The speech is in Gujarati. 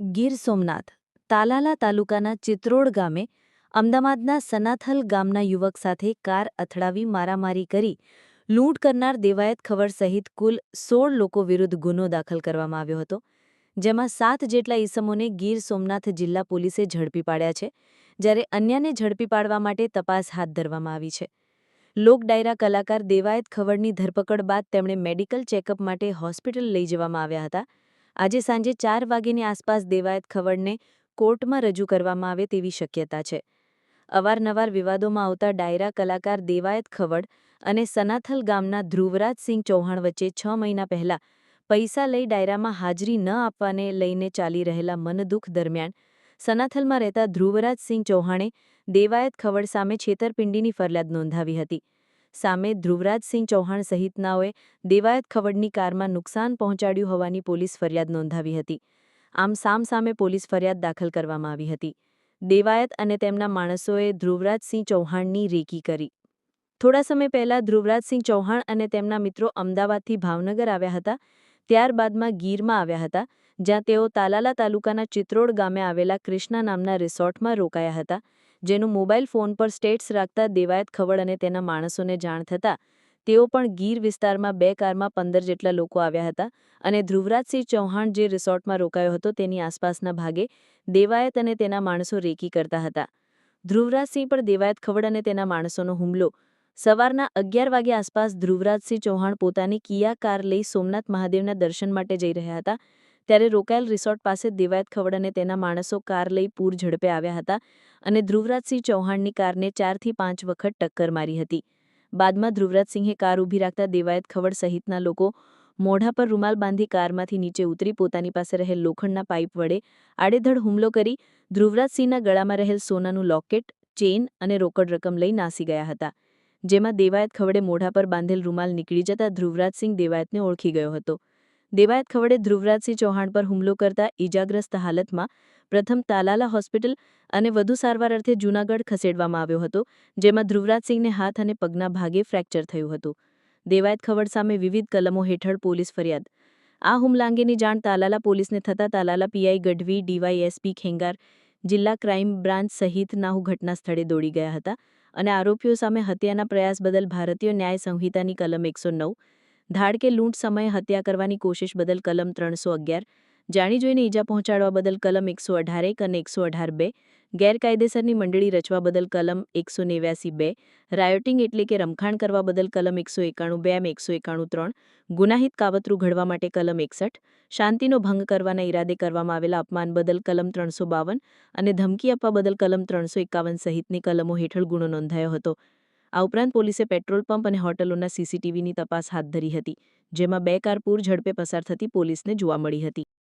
ગીર સોમનાથ, તાલાલા તાલુકાના ચિત્રોડ ગામે અમદાવાદના સનાથલ ગામના યુવક સાથે કાર અથડાવી મારામારી કરી લૂંટ કરનાર દેવાયત ખવડ સહિત કુલ સોળ લોકો વિરુદ્ધ ગુનો દાખલ કરવામાં આવ્યો હતો, જેમાં સાત જેટલા ઈસમોને ગીર સોમનાથ જિલ્લા પોલીસે ઝડપી પાડ્યા છે, જ્યારે અન્યને ઝડપી પાડવા માટે તપાસ હાથ ધરવામાં આવી છે. લોક ડાયરા કલાકાર દેવાયત ખવડની ધરપકડ બાદ તેમણે મેડિકલ ચેકઅપ માટે હોસ્પિટલ લઈ જવામાં આવ્યા હતા આજે સાંજે ચાર વાગ્યાની આસપાસ દેવાયત ખવડને કોર્ટમાં રજૂ કરવામાં આવે તેવી શક્યતા છે. અવારનવાર વિવાદોમાં આવતા ડાયરા કલાકાર દેવાયત ખવડ અને સનાથલ ગામના ધ્રુવરાજસિંહ ચૌહાણ વચ્ચે છ મહિના પહેલા પૈસા લઈ ડાયરામાં હાજરી ન આપવાને લઈને ચાલી રહેલા મનદુઃખ દરમિયાન સનાથલમાં રહેતા ધ્રુવરાજસિંહ ચૌહાણે દેવાયત ખવડ સામે છેતરપિંડીની ફરિયાદ નોંધાવી હતી. સામે ધ્રુવરાજસિંહ ચૌહાણ સહિતનાઓએ દેવાયત ખવડની કારમાં નુકસાન પહોંચાડ્યું હોવાની પોલીસ ફરિયાદ નોંધાવી હતી. આમ સામસામે પોલીસ ફરિયાદ દાખલ કરવામાં આવી હતી. દેવાયત અને તેમના માણસોએ ધ્રુવરાજસિંહ ચૌહાણની રેકી કરી. થોડા સમય પહેલા ધ્રુવરાજસિંહ ચૌહાણ અને તેમના મિત્રો અમદાવાદથી ભાવનગર આવ્યા હતા. ત્યારબાદમાં ગીરમાં આવ્યા હતા, જ્યાં તેઓ તાલાલા તાલુકાના ચિત્રોડ ગામે આવેલા કૃષ્ણા નામના રિસોર્ટમાં રોકાયા હતા. જેનું મોબાઈલ ફોન પર સ્ટેટ્સ રાખતા દેવાયત ખવડ અને તેના માણસોને જાણ થતાં, તેઓ પણ ગીર વિસ્તારમાં બે કારમાં પંદર જેટલા લોકો આવ્યા હતા અને ધ્રુવરાજસિંહ ચૌહાણ જે રિસોર્ટમાં રોકાયો હતો તેની આસપાસના ભાગે દેવાયત અને તેના માણસો રેકી કરતા હતા. ધ્રુવરાજસિંહ પર દેવાયત ખવડ અને તેના માણસોનો હુમલો. સવારના અગિયાર વાગ્યા આસપાસ ધ્રુવરાજસિંહ ચૌહાણ પોતાની કિયા કાર લઈ સોમનાથ મહાદેવના દર્શન માટે જઈ રહ્યા હતા ત્યારે રોકાયેલ રિસોર્ટ પાસે દેવાયત ખવડ અને તેના માણસો કાર લઈ પૂર ઝડપે આવ્યા હતા અને ધ્રુવરાજસિંહ ચૌહાણની કારને ચારથી પાંચ વખત ટક્કર મારી હતી. બાદમાં ધ્રુવરાજસિંહે કાર ઊભી રાખતા દેવાયત ખવડ સહિતના લોકો મોઢા પર રૂમાલ બાંધી કારમાંથી નીચે ઉતરી પોતાની પાસે રહેલ લોખંડના પાઇપ વડે આડેધડ હુમલો કરી ધ્રુવરાજસિંહના ગળામાં રહેલ સોનાનું લોકેટ, ચેઇન અને રોકડ રકમ લઈ નાસી ગયા હતા, જેમાં દેવાયત ખવડે મોઢા પર બાંધેલ રૂમાલ નીકળી જતા ધ્રુવરાજસિંહ દેવાયતને ઓળખી ગયો હતો. દેવાયત ખવડે ધ્રુવરાજસિંહ ચૌહાણ પર હુમલો કરતા ઇજાગ્રસ્ત હાલતમાં પ્રથમ તાલાલા હોસ્પિટલ અને વધુ સારવાર અર્થે જૂનાગઢ ખસેડવામાં આવ્યો હતો, જેમાં ધ્રુવરાજસિંહને હાથ અને પગના ભાગે ફ્રેક્ચર થયું હતું. દેવાયત ખવડ સામે વિવિધ કલમો હેઠળ પોલીસ ફરિયાદ. આ હુમલા અંગેની જાણ તાલાલા પોલીસને થતાં તાલાલા પીઆઈ ગઢવી ડીવાયએસપી ખેંગાર, જિલ્લા ક્રાઇમ બ્રાન્ચ સહિતનાહુ ઘટના સ્થળે દોડી ગયા હતા અને આરોપીઓ સામે હત્યાના પ્રયાસ બદલ ભારતીય ન્યાય સંહિતાની કલમ એકસો નવ ધાડ કે લૂંટ સમયે હત્યા કરવાની કોશિશ બદલ કલમ ત્રણસો અગિયાર, જાણી જોઈને ઈજા પહોંચાડવા બદલ કલમ એકસો અઢાર એક અને એકસો અઢાર બે, ગેરકાયદેસરની મંડળી રચવા બદલ કલમ એકસો નેવ્યાસી બે, રાયોટિંગ એટલે કે રમખાણ કરવા બદલ કલમ એકસો એકાણું બે એમ એકસો એકાણું ત્રણ, ગુનાહિત કાવતરું ઘડવા માટે કલમ એકસઠ, શાંતિનો ભંગ કરવાના ઈરાદે કરવામાં આવેલા અપમાન બદલ કલમ ત્રણસો બાવન અને ધમકી આપવા બદલ કલમ ત્રણસો એકાવન સહિતની કલમો હેઠળ ગુનો નોંધાયો હતો. આ ઉપરાંત પોલીસે પેટ્રોલ પંપ અને હોટલોના સીસીટીવીની તપાસ હાથ ધરી હતી, જેમાં બે કાર પૂર ઝડપે પસાર થતી પોલીસને જોવા મળી હતી.